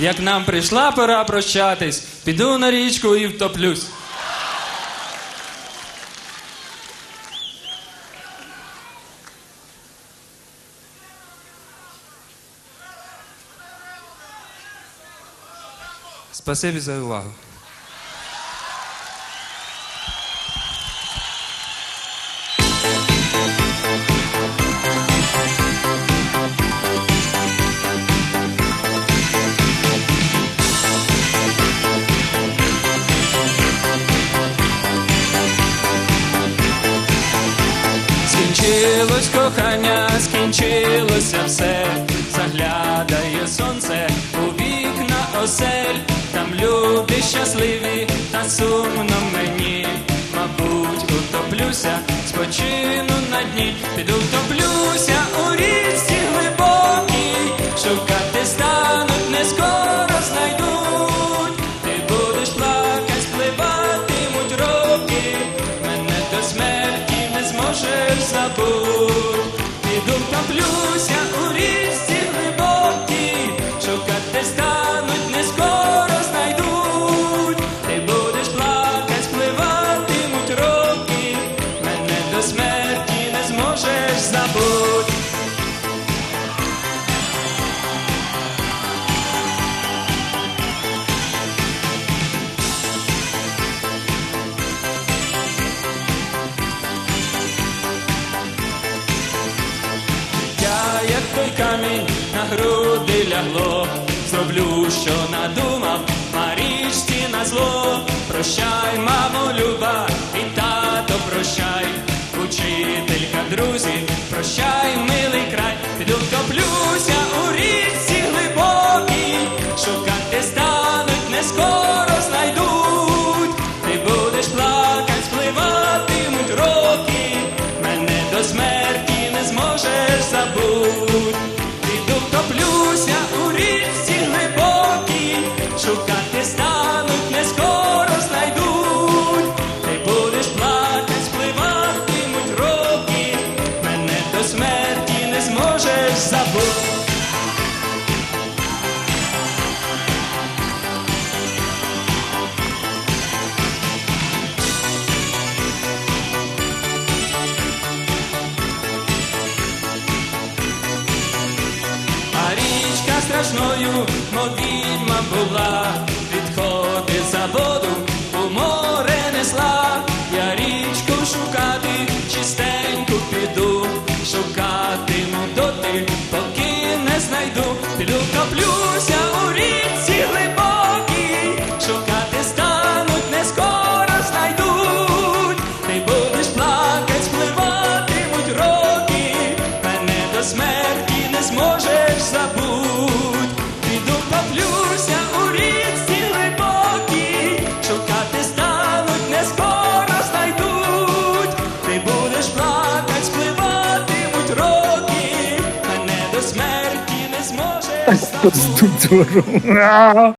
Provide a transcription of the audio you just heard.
Як нам прийшла пора прощатись, піду на річку і втоплюсь. Спасибі за увагу. Кохання, скінчилося все, заглядає сонце у вікна осель, там люди щасливі, та сумно мені, мабуть, утоплюся, спочину на дні, піду втоплюся у річці глибокій, шукати стануть, не скоро знайдуть, ти будеш плакать, спливатимуть роки, мене до смерті не зможеш забуть. Піду надумав, Марічці на зло. Прощай, мамо, люба, і тато, прощай, учителька, друзі, прощай, річка страшною, мов відьма була, відходи за воду у море несла. Я річку шукати, чистеньку піду, піду у річці глибокій, шукати стануть, не скоро знайдуть. Ти будеш плакать, спливатимуть роки, мене до смерті не зможеш забуть. Роки, мене